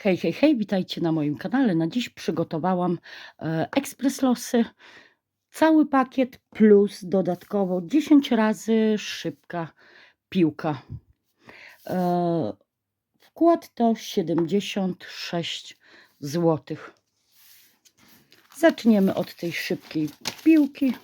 Hej, hej, hej, witajcie na moim kanale. Na dziś przygotowałam e, ekspres losy. Cały pakiet plus dodatkowo 10 razy szybka piłka. E, wkład to 76 zł. Zaczniemy od tej szybkiej piłki.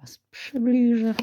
Was przybliżę.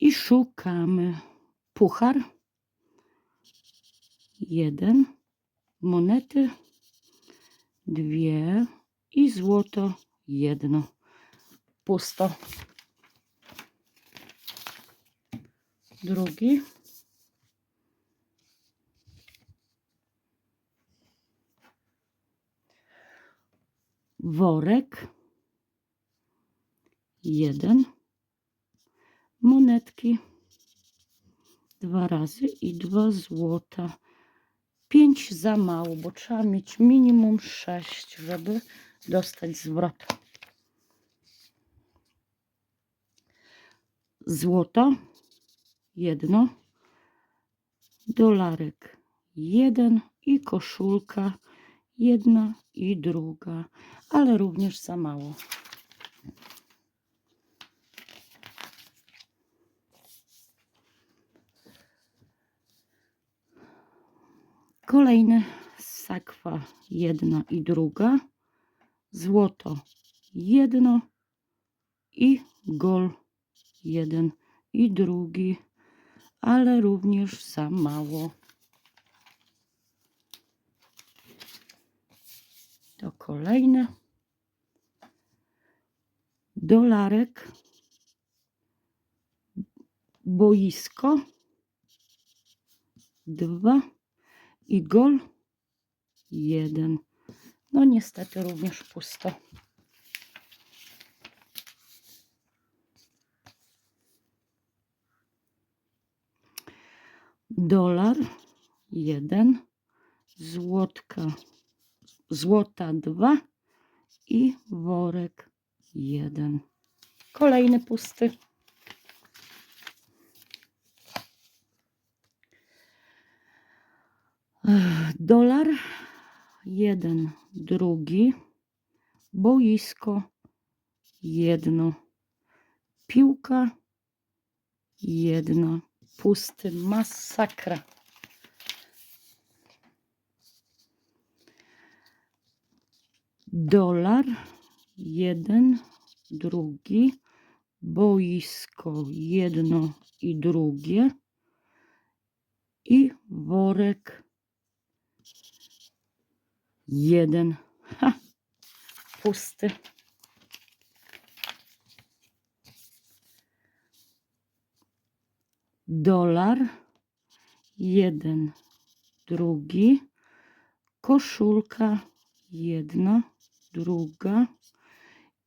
I szukamy puchar. Jeden, monety, dwie i złoto jedno. Pusto. Drugi. Worek, jeden, monetki, dwa razy i dwa złota. Pięć za mało, bo trzeba mieć minimum sześć, żeby dostać zwrot. Złoto, jedno, dolarek, jeden i koszulka, jedna i druga, ale również za mało. Kolejne sakwa jedna i druga, złoto jedno i gol jeden i drugi, ale również za mało. To kolejne. Dolarek. Boisko. Dwa. I gol. Jeden. No niestety również pusto. Dolar. Jeden. Złotka złota 2 i worek 1. Kolejny pusty. Dolar, jeden, drugi, boisko, jedno, piłka, jedna, pusty, masakra. Dolar, jeden, drugi, boisko, jedno i drugie i worek, jeden, ha, pusty. Dolar, jeden, drugi, koszulka, jedna, druga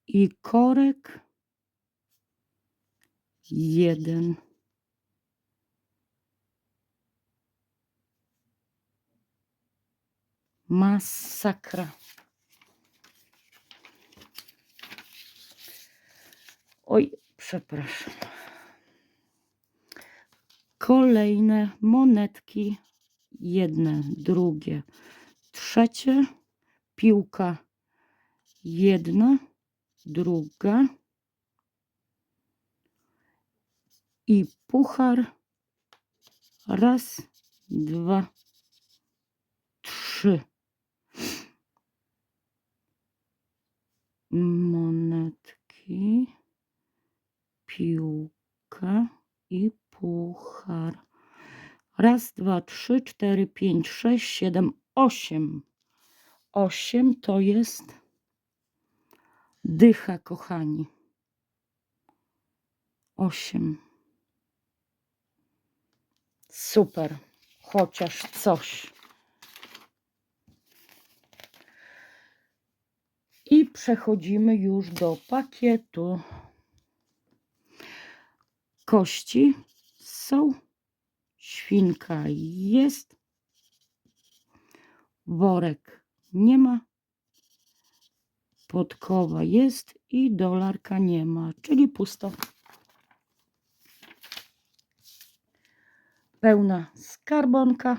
i korek jeden. Masakra. Oj, przepraszam. Kolejne monetki. Jedne, drugie, trzecie. Piłka jedna, druga i puchar. Raz, dwa, trzy. Monetki, piłka i puchar. Raz, dwa, trzy, cztery, pięć, sześć, siedem, osiem. Osiem to jest Dycha, kochani. Osiem. Super. Chociaż coś. I przechodzimy już do pakietu. Kości są. Świnka jest. Worek nie ma. Podkowa jest i dolarka nie ma, czyli pusto. Pełna skarbonka.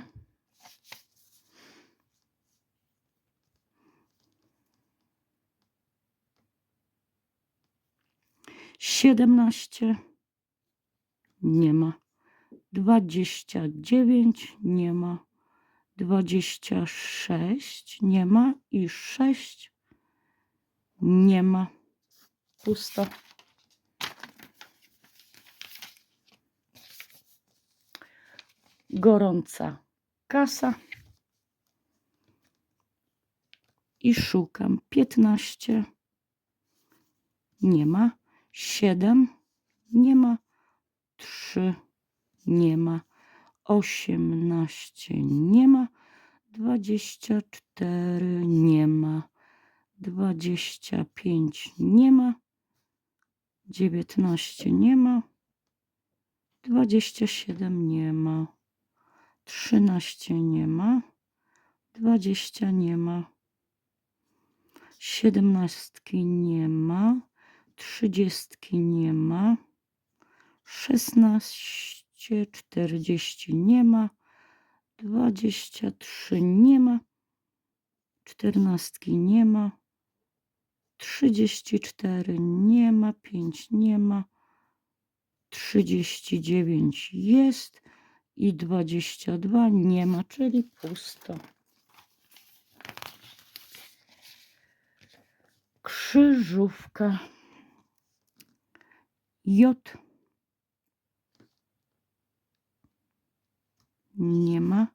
Siedemnaście. Nie ma. Dwadzieścia dziewięć. Nie ma. Dwadzieścia sześć. Nie ma. I sześć. Nie ma. Pusto. Gorąca kasa. I szukam. Piętnaście. Nie ma. Siedem. Nie ma. Trzy. Nie ma. Osiemnaście. Nie ma. Dwadzieścia cztery. Nie ma. 25 nie ma, 19 nie ma, 27 nie ma, 13 nie ma, 20 nie ma, 17 nie ma, 30 nie ma, 16, 40 nie ma, 23 nie ma, 14 nie ma, Trzydzieści cztery nie ma. Pięć nie ma. Trzydzieści dziewięć jest. I dwadzieścia dwa nie ma, czyli pusto. Krzyżówka. J. Nie ma.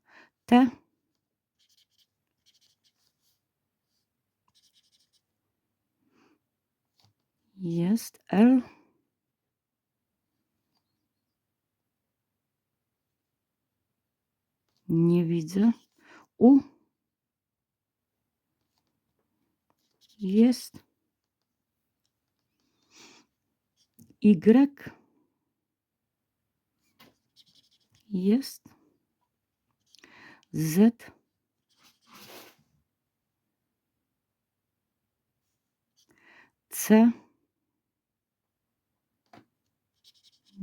T. Jest. L. Nie widzę. U. Jest. Y. Jest. Z. C.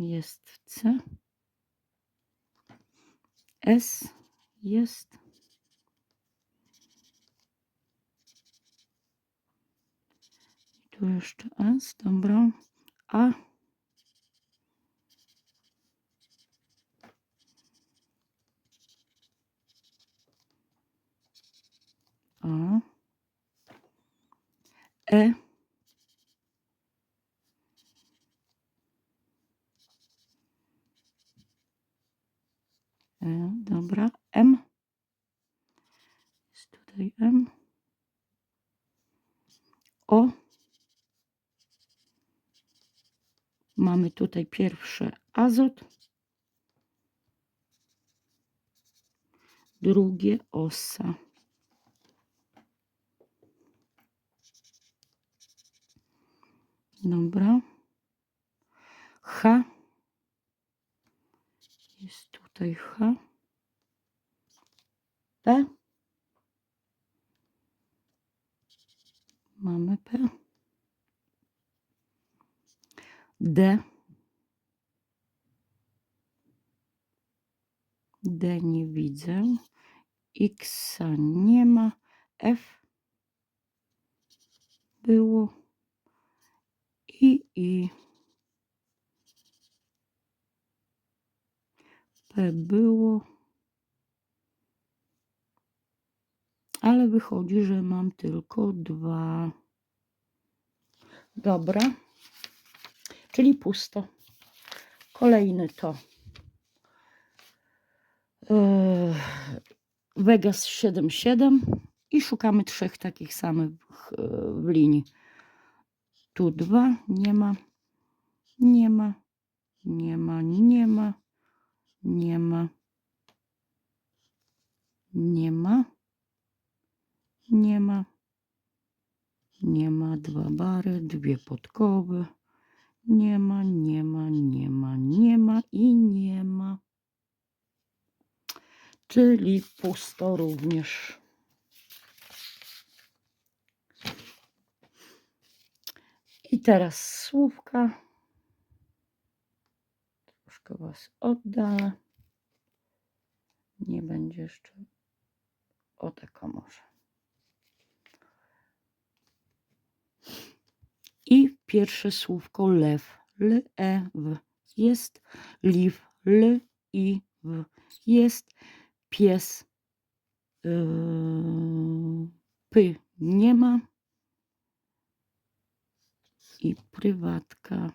Jest C. S. Jest. Tu jeszcze S, dobra. A. A. E, dobra. M. Jest tutaj M. O. Mamy tutaj pierwsze azot. Drugie osa. Dobra. H. Jest tutaj H. P. Mamy P. D. D nie widzę. X nie ma. F było. I I. P było. Ale wychodzi, że mam tylko dwa. Dobra. Czyli pusto. Kolejny to e, Vegas 77 i szukamy trzech takich samych w linii. Tu dwa, nie ma, nie ma, nie ma, nie ma, nie ma, nie ma, nie ma, nie ma, dwa bary, dwie podkowy. Nie ma, nie ma, nie ma, nie ma i nie ma. Czyli pusto również. I teraz słówka. Troszkę Was oddalę. Nie będzie jeszcze. O może. I pierwsze słówko lew. L, e, w. Jest liw. L, i, w. Jest pies. Yy, py nie ma. I prywatka.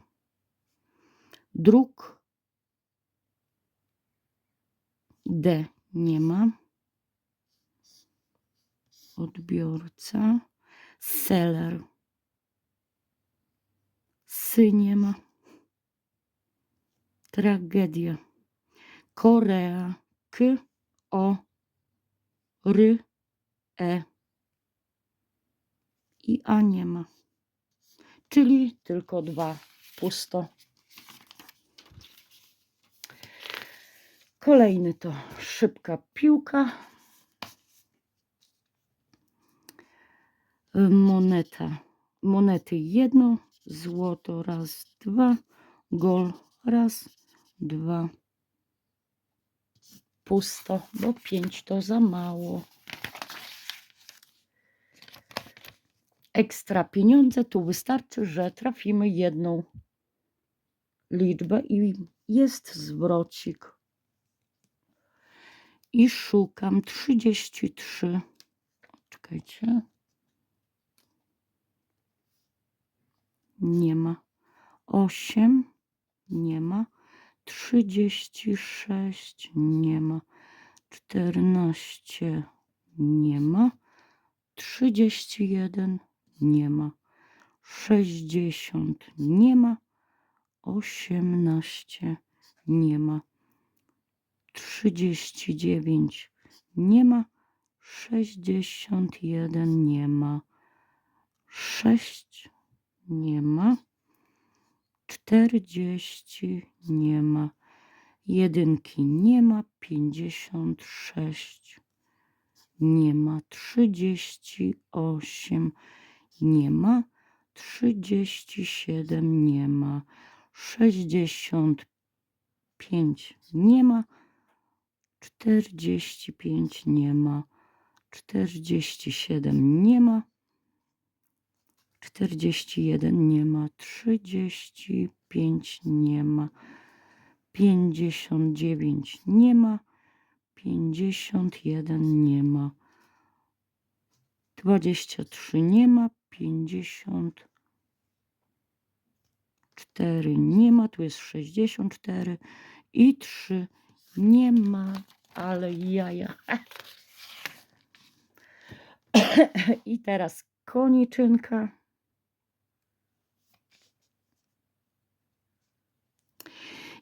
Druk. D nie ma. Odbiorca. Seller. Sy nie ma. Tragedia. Korea. K, O, R, E. I A nie ma. Czyli tylko dwa. Pusto. Kolejny to szybka piłka. Moneta. Monety jedno, złoto raz, dwa, gol raz, dwa. Pusto, bo pięć to za mało. Ekstra pieniądze, tu wystarczy, że trafimy jedną liczbę i jest zwrocik. I szukam 33. Czekajcie. Nie ma. 8. Nie ma. 36. Nie ma. 14. Nie ma. 31. Nie ma. 60. Nie ma. 18. Nie ma. 39 nie ma, 61 nie ma, 6 nie ma, 40 nie ma, jedynki nie ma, 56 nie ma, 38 nie ma, 37 nie ma, 65 nie ma, 45 nie ma, 47 nie ma, 41 nie ma, 35 nie ma, 59 nie ma, 51 nie ma, 23 nie ma, 54 nie ma, tu jest 64 i 3 nie ma, ale jaja. I teraz koniczynka.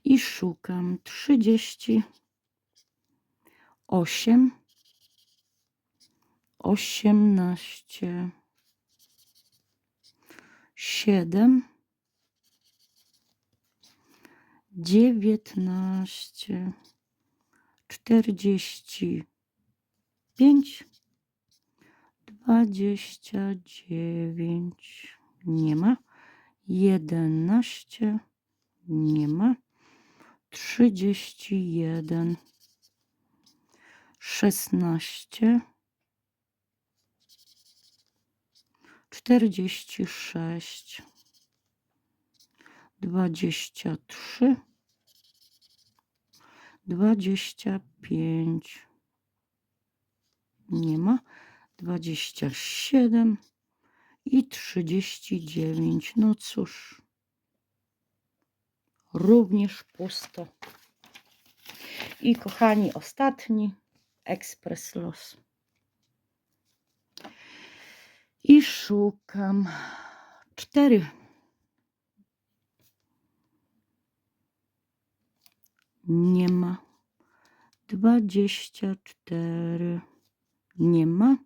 I szukam. 38, 18, 7, 19, czterdzieści pięć, dwadzieścia dziewięć, nie ma, jedenaście, nie ma, trzydzieści jeden, szesnaście, czterdzieści sześć, dwadzieścia trzy, dwadzieścia pięć, nie ma, dwadzieścia siedem. I trzydzieści dziewięć. No cóż, również pusto. I kochani, ostatni ekspres los. I szukam cztery. Nie ma. Dwadzieścia cztery. Nie ma.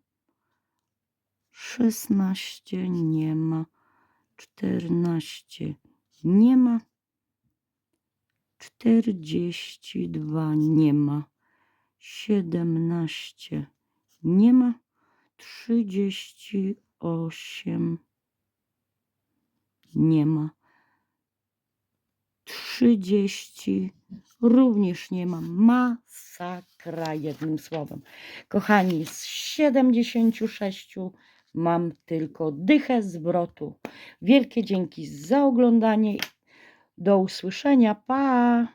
Szesnaście. Nie ma. Czternaście. Nie ma. Czterdzieści dwa. Nie ma. Siedemnaście. Nie ma. Trzydzieści osiem. nie ma. 30 również nie mam. Masakra jednym słowem. Kochani, z 76 mam tylko dychę zwrotu. Wielkie dzięki za oglądanie. Do usłyszenia. Pa!